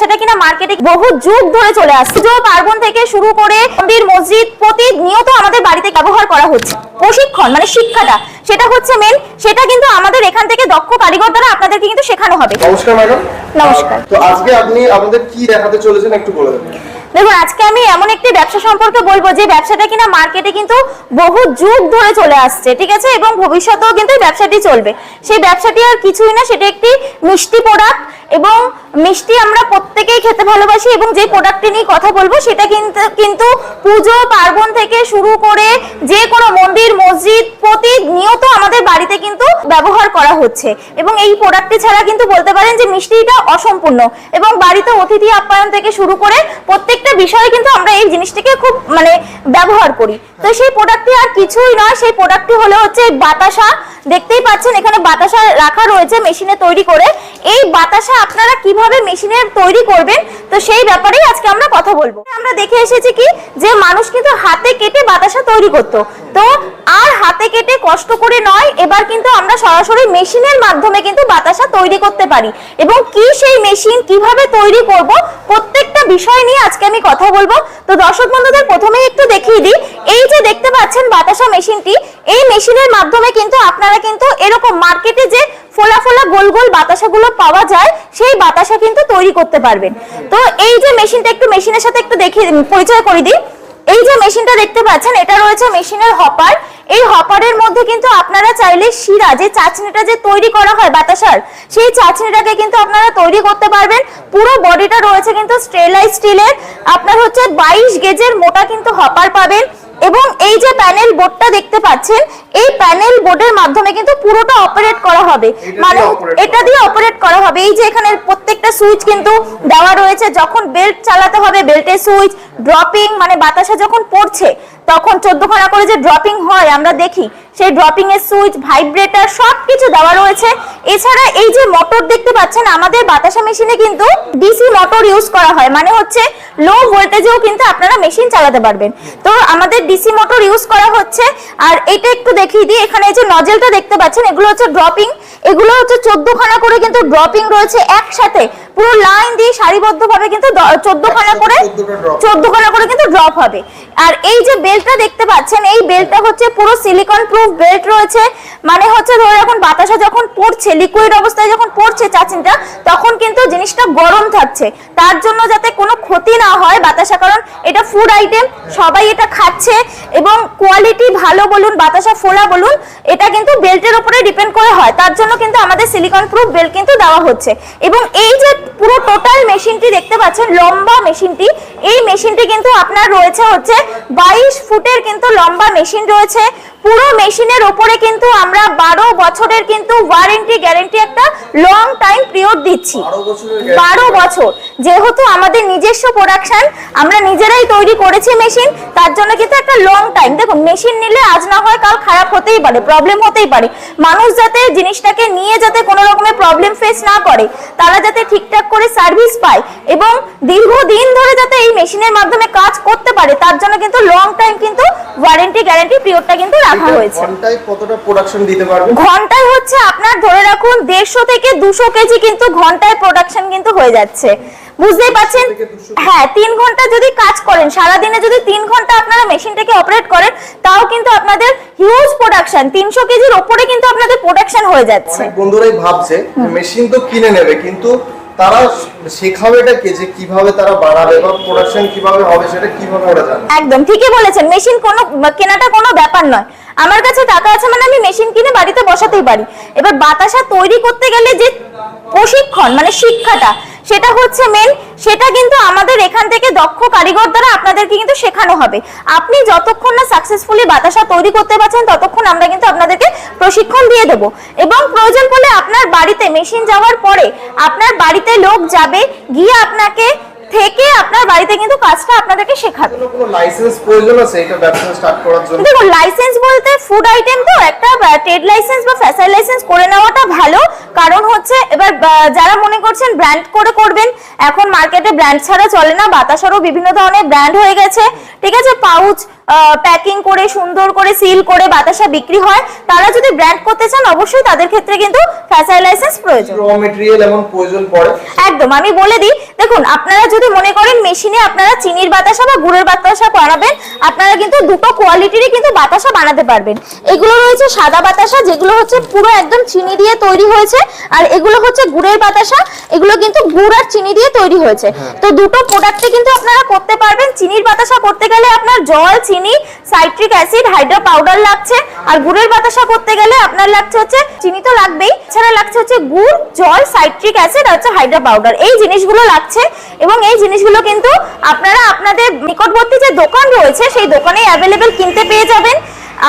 ব্যবসাটা কিনা মার্কেটে বহু যুগ ধরে চলে আসছে। পুজো পার্বণ থেকে শুরু করে মন্দির মসজিদ প্রতিনিয়ত আমাদের বাড়িতে ব্যবহার করা হচ্ছে। প্রশিক্ষণ মানে শিক্ষাটা সেটা হচ্ছে মেন সেটা কিন্তু আমাদের এখান থেকে দক্ষ কারিগর দ্বারা আপনাদেরকে কিন্তু শেখানো হবে। নমস্কার ম্যাডাম নমস্কার। তো আজকে আপনি আমাদের কি দেখাতে চলেছেন একটু বলে দেবেন দেখুন আজকে আমি এমন একটি ব্যবসা সম্পর্কে বলব যে ব্যবসাটা কিনা মার্কেটে কিন্তু বহু যুগ ধরে চলে আসছে ঠিক আছে? এবং ভবিষ্যতেও কিন্তু ব্যবসাটি চলবে। সেই ব্যবসাটি আর কিছুই না সেটা একটি মিষ্টি প্রোডাক্ট এবং মিষ্টি আমরা প্রত্যেকেই খেতে ভালোবাসি এবং যে প্রোডাক্টটি নিয়ে কথা বলব সেটা কিন্তু কিন্তু পুজো, পার্বণ থেকে শুরু করে যে কোনো মন্দির, মসজিদ প্রতিনিয়ত আমাদের বাড়িতে কিন্তু ব্যবহার করা হচ্ছে। এবং এই প্রোডাক্টটি ছাড়া কিন্তু বলতে পারেন যে মিষ্টিটা অসম্পূর্ণ। এবং বাড়িতে অতিথি আপ্যায়ন থেকে শুরু করে প্রত্যেকটা বিষয়ে কিন্তু আমরা এই জিনিসটিকে খুব মানে ব্যবহার করি। তো সেই প্রোডাক্টটি আর কিছুই নয়, সেই প্রোডাক্টটি হলো হচ্ছে বাতাসা। দেখতেই পাচ্ছেন, এখানে বাতাসা রাখা রয়েছে মেশিনে তৈরি করে। এই বাতাসা আপনারা কীভাবে মেশিনে তৈরি করবেন তো সেই ব্যাপারেই আজকে আমরা কথা বলব। আমরা দেখে এসেছি কি, যে মানুষ কিন্তু হাতে কেটে বাতাসা তৈরি করত। তো আর হাতে কেটে কষ্ট করে নয়, এবার কিন্তু আমরা সরাসরি মেশিনের মাধ্যমে কিন্তু বাতাসা তৈরি করতে পারি। এবং কি সেই মেশিন, কীভাবে তৈরি করব, প্রত্যেকটা বিষয় নিয়ে আজকে আমি কথা বলব। তো দর্শক বন্ধুদের প্রথমেই একটু দেখিয়ে দিই, এই যে দেখতে পাচ্ছেন বাতাসা মেশিনটি, এই মেশিনের মাধ্যমে কিন্তু আপনারা কিন্তু এরকম মার্কেটে যে ফোলা ফোলা গোল গোল বাতাসাগুলো পাওয়া যায়, সেই বাতাসা কিন্তু তৈরি করতে পারবেন তো এই যে মেশিনটা একটু মেশিনের সাথে একটু দেখিয়ে পরিচয় করে দিই। এই যে মেশিনটা দেখতে পাচ্ছেন, এটা রয়েছে মেশিনের হপার। এই হপারের মধ্যে কিন্তু আপনারা চাইলে শিরা, যে চাচনিটা যে তৈরি করা হয় বাতাসার, সেই চাচনিটাকে কিন্তু আপনারা তৈরি করতে পারবেন। পুরো বডিটা রয়েছে কিন্তু স্টেলাইজ স্টিলের। আপনার হচ্ছে বাইশ গেজের মোটা কিন্তু হপার পাবেন। এবং এই যে প্যানেল বোর্ডটা দেখতে পাচ্ছেন এই প্যানেল বোর্ডের মাধ্যমে কিন্তু পুরোটা অপারেট করা হবে। মানে এটা দিয়ে অপারেট করা হবে। এই যে এখানে প্রত্যেকটা সুইচ কিন্তু দেওয়া রয়েছে। যখন বেল্ট চালাতে হবে বেল্টের সুইচ ড্রপিং মানে বাতাসে যখন পড়ছে তখন চোদ্দ খানা করে যে ড্রপিং হয়, আমরা দেখি সেই ড্রপিং এর সুইচ ভাইব্রেটর সবকিছু দেওয়া রয়েছে। এছাড়া এই যে মোটর দেখতে পাচ্ছেন, আমাদের বাতাসা মেশিনে কিন্তু ডিসি মোটর ইউজ করা হয়। মানে হচ্ছে লো ভোল্টেজেও কিন্তু আপনারা মেশিন চালাতে পারবেন। তো আমাদের ডিসি মোটর ইউজ করা হচ্ছে। আর এটা একটু দেখিয়ে দিই, এখানে যে নজেলটা দেখতে পাচ্ছেন, এগুলো হচ্ছে ড্রপিং এগুলো হচ্ছে চোদ্দ খানা করে কিন্তু ড্রপিং রয়েছে একসাথে। পুরো লাইন দিয়ে সারিবদ্ধভাবে কিন্তু চোদ্দ খানা করে 14টা drop। চোদ্দ খানা করে কিন্তু ড্রপ হবে। আর এই যে বেল্টটা দেখতে পাচ্ছেন এই বেল্টটা হচ্ছে পুরো সিলিকন প্রুফ বেল্ট রয়েছে। মানে হচ্ছে ধরে এখন বাতাসা যখন পড়ছে লিকুইড অবস্থায় যখন পড়ছে চাচিনটা তখন কিন্তু জিনিসটা গরম থাকছে। তার জন্য যাতে কোনো ক্ষতি না হয় বাতাসা কারণ এটা ফুড আইটেম সবাই এটা খাচ্ছে। এবং কোয়ালিটি ভালো বলুন বাতাসা ফোলা বলুন এটা কিন্তু বেল্টের উপরে ডিপেন্ড করে হয়। তার জন্য কিন্তু আমাদের সিলিকন প্রুফ বেল্ট কিন্তু দেওয়া হচ্ছে। এবং এই যে পুরো টোটাল মেশিনটি দেখতে পাচ্ছেন লম্বা মেশিনটি এই মেশিনটি কিন্তু আপনার রয়েছে হচ্ছে বাইশ ফুটের কিন্তু লম্বা মেশিন রয়েছে। পুরো মেশিনের ওপরে কিন্তু আমরা বারো বছরের কিন্তু ওয়ারেন্টি গ্যারেন্টি একটা লং টাইম পিরিয়ড দিচ্ছি। বারো বারো বছর। যেহেতু আমাদের নিজস্ব প্রোডাকশন আমরা নিজেরাই তৈরি করেছি মেশিন তার জন্য কিন্তু একটা লং টাইম দেখুন মেশিন নিলে আজ না হয় কাল খারাপ হতেই পারে প্রবলেম হতেই পারে। মানুষ যাতে জিনিসটাকে নিয়ে যাতে কোনো রকমের প্রবলেম ফেস না করে তারা যাতে ঠিকঠাক করে সার্ভিস পায় এবং দীর্ঘদিন ধরে যাতে এই মেশিনের মাধ্যমে কাজ করতে পারে তার জন্য কিন্তু লং টাইম কিন্তু ওয়ারেন্টি গ্যারেন্টি পিরিয়ডটা কিন্তু রাখা হয়েছে। ঘন্টায় কতটা প্রোডাকশন দিতে পারবে? ঘন্টায় হচ্ছে আপনার ধরে রাখুন দেড়শো থেকে দুশো কেজি কিন্তু ঘন্টায় প্রোডাকশন কিন্তু হয়ে যাচ্ছে। বুঝতেই পারছেন? হ্যাঁ তিন ঘণ্টা যদি কাজ করেন সারাদিনে যদি তিন ঘণ্টা আপনারা মেশিনটাকে অপারেট করেন তাও কিন্তু আপনাদের হিউজ প্রোডাকশন তিনশো কেজির ওপরে কিন্তু আপনাদের প্রোডাকশন হয়ে যাচ্ছে। বন্ধুরাই ভাবছে মেশিন তো কিনে নেবে কিন্তু তারা শেখাবেটা কে যে কীভাবে তারা বাড়াবে বা প্রোডাকশন কীভাবে হবে সেটা কীভাবে ওরা জানে। একদম ঠিকই বলেছেন মেশিন কোনো কেনাটা কোনো ব্যাপার নয়। আমার কাছে টাকা আছে মানে আমি মেশিন কিনে বাড়িতে বসাতেই পারি। এবার বাতাসা তৈরি করতে গেলে যে প্রশিক্ষণ মানে শিক্ষাটা সেটা হচ্ছে মেন সেটা কিন্তু আমাদের এখান থেকে দক্ষ কারিগর দ্বারা আপনাদেরকে কিন্তু শেখানো হবে। আপনি যতক্ষণ না সাকসেসফুলি বাতাসা তৈরি করতে পারছেন ততক্ষণ আমরা কিন্তু আপনাদেরকে প্রশিক্ষণ দিয়ে দেবো। এবং প্রয়োজন পড়লে আপনার বাড়িতে মেশিন যাওয়ার পরে আপনার বাড়িতে লোক যাবে গিয়ে আপনাকে থেকে আপনার বাড়িতে কিন্তু কাজটা আপনাদেরকে শেখাবে। কোনো লাইসেন্স প্রয়োজন আছে? এটা ব্যবসা স্টার্ট করার জন্য? দেখুন লাইসেন্স বলতে ফুড আইটেম তো একটা ট্রেড লাইসেন্স বা ফ্যাসার লাইসেন্স করে নেওয়াটা ভালো। কারণ হচ্ছে, এবার যারা মনে করছেন ব্র্যান্ড করে করবেন, এখন মার্কেটে ব্র্যান্ড ছাড়া চলে না, বাতাসারও বিভিন্ন ধরনের ব্র্যান্ড হয়ে গেছে, ঠিক আছে? পাউচ প্যাকিং করে সুন্দর করে সিল করে বাতাসা বিক্রি হয় তারা যদি ব্র্যান্ড করতে চান অবশ্যই তাদের ক্ষেত্রে কিন্তু ফ্যাসাই লাইসেন্স প্রয়োজন। র মেটেরিয়াল এমন প্রয়োজন পড়ে। একদম আমি বলে দিই দেখুন আপনারা যদি মনে করেন মেশিনে আপনারা চিনির বাতাসা বা গুড়ের বাতাসা বানাবেন আপনারা কিন্তু দুটো কোয়ালিটিরই কিন্তু বাতাসা বানাতে পারবেন। এগুলো রয়েছে সাদা বাতাসা যেগুলো হচ্ছে পুরো একদম চিনি দিয়ে তৈরি হয়েছে আর এগুলো হচ্ছে গুড়ের বাতাসা এগুলো কিন্তু গুড় আর চিনি দিয়ে তৈরি হয়েছে। তো দুটো প্রোডাক্টে কিন্তু আপনারা করতে পারবেন। চিনির বাতাসা করতে গেলে আপনার জল চিনি সাইট্রিক অ্যাসিড, হাইড্রো পাউডার লাগছে। আর গুড়ের বাতাসা করতে গেলে আপনার লাগছে হচ্ছে, চিনি তো লাগবেই, এছাড়া লাগছে হচ্ছে গুড়, জল, সাইট্রিক অ্যাসিড আর হচ্ছে হাইড্রো পাউডার। এই জিনিসগুলো লাগছে এবং এই জিনিসগুলো কিন্তু আপনারা আপনাদের নিকটবর্তী যে দোকান রয়েছে, সেই দোকানেই অ্যাভেলেবেল কিনতে পেয়ে যাবেন।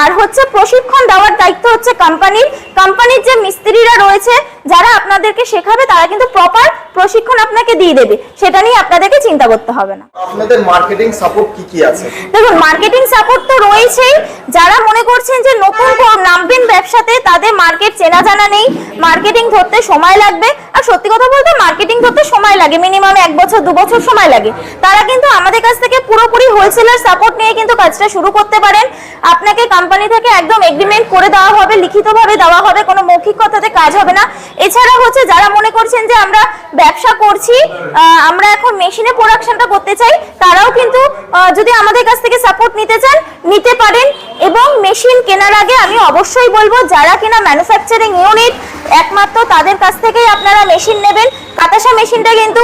আর হচ্ছে প্রশিক্ষণ দেওয়ার দায়িত্ব হচ্ছে কোম্পানির কোম্পানির যে মিস্ত্রিরা রয়েছে যারা আপনাদেরকে শেখাবে তারা কিন্তু প্রপার প্রশিক্ষণ আপনাকে দিয়ে দেবে। সেটা নিয়ে আপনাদেরকে চিন্তা করতে হবে না। আপনাদের মার্কেটিং সাপোর্ট কি কি আছে? দেখুন মার্কেটিং সাপোর্ট তো রয়েছেই। যারা মনে করছেন যে নতুন নামবেন ব্যবসাতে তাদের মার্কেট চেনা জানা নেই। মার্কেটিং ধরতে সময় লাগবে। আর সত্যি কথা বলতে মার্কেটিং ধরতে সময় লাগে। মিনিমাম এক বছর দু বছর সময় লাগে। তারা কিন্তু আমাদের কাছ থেকে পুরোপুরি হোলসেলার সাপোর্ট নিয়ে কিন্তু কাজটা শুরু করতে পারেন। আপনাকে কোম্পানি থেকে একদম এগ্রিমেন্ট করে দেওয়া হবে, লিখিতভাবে দেওয়া হবে, কোনো মৌখিক কথাতে কাজ হবে না। এছাড়া হচ্ছে যারা মনে করছেন যে আমরা ব্যবসা করছি আমরা এখন মেশিনে প্রোডাকশনটা করতে চাই, তারাও কিন্তু যদি আমাদের কাছ থেকে সাপোর্ট নিতে চান, নিতে পারেন। এবং মেশিন কেনার আগে আমি অবশ্যই বলব, যারা কিনা ম্যানুফ্যাকচারিং ইউনিট একমাত্র তাদের কাছ থেকেই আপনারা মেশিন নেবেন। কাতাসা মেশিনটা কিন্তু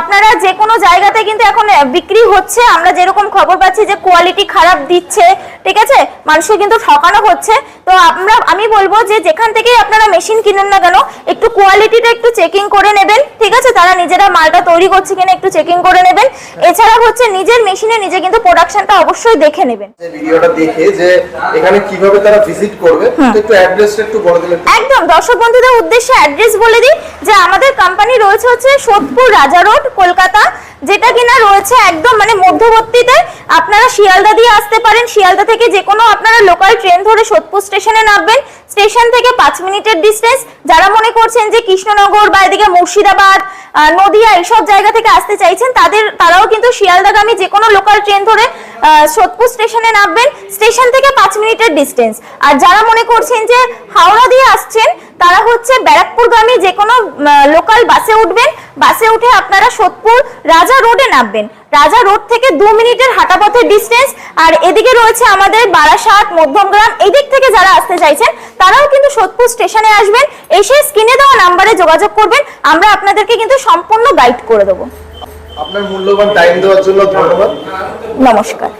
আপনারা যে কোনো জায়গাতে কিন্তু এখন বিক্রি হচ্ছে। আমরা যেরকম খবর পাচ্ছি যে কোয়ালিটি খারাপ দিচ্ছে, ঠিক আছে? মানুষকে কিন্তু ঠকানো হচ্ছে। তো আমরা আমি বলব যে যেখান থেকেই আপনারা মেশিন কিনুন না কেন একটু কোয়ালিটিটা একটু চেকিং করে নেবেন ঠিক আছে? তারা নিজেরা মালটা তৈরি করছে কিনা একটু চেকিং করে নেবেন। এছাড়া হচ্ছে নিজের মেশিনে নিজে কিন্তু প্রোডাকশনটা অবশ্যই দেখে নেবেন। ভিডিওটা দেখে যে এখানে কীভাবে তারা ভিজিট করবে একটু অ্যাড্রেসটা একটু বলে দিলে একদম দর্শক বন্ধুদের উদ্দেশ্যে অ্যাড্রেস বলে দিই যে আমাদের কোম্পানি রয়েছে হচ্ছে সোদপুর রাজা রোড কলকাতা। যেটা কিনা রয়েছে একদম মানে মধ্যবর্তীতে আপনারা শিয়ালদা দিয়ে আসতে পারেন। শিয়ালদা থেকে যে কোনো আপনারা লোকাল ট্রেন ধরে সোদপুর স্টেশনে নামবেন। স্টেশন থেকে পাঁচ মিনিটের ডিস্টেন্স যারা মনে করছেন যে কৃষ্ণনগর বা এদিকে মুর্শিদাবাদ নদিয়া এইসব জায়গা থেকে আসতে চাইছেন, তাদের, তারাও কিন্তু শিয়ালদাগামী যে কোনো লোকাল ট্রেন ধরে সোদপুর স্টেশনে নামবেন। স্টেশন থেকে পাঁচ মিনিটের ডিস্টেন্স আর যারা মনে করছেন যে হাওড়া দিয়ে আসছেন তারা হচ্ছে ব্যারাকপুরগামী যে কোনো লোকাল বাসে উঠবেন। বাসে উঠে আপনারা সোদপুর রাজা রোডে নামবেন। রাজা রোড থেকে দু মিনিটের হাঁটা পথের ডিস্টেন্স আর এদিকে রয়েছে আমাদের বারাসাত মধ্যমগ্রাম এদিক থেকে যারা আসতে চাইছেন তারাও কিন্তু সোদপুর স্টেশনে আসবেন। এসে স্ক্রিনে দেওয়া নাম্বারে যোগাযোগ করবেন। আমরা আপনাদেরকে কিন্তু সম্পূর্ণ গাইড করে দেবো। আপনার মূল্যবান টাইম দেওয়ার জন্য ধন্যবাদ। নমস্কার।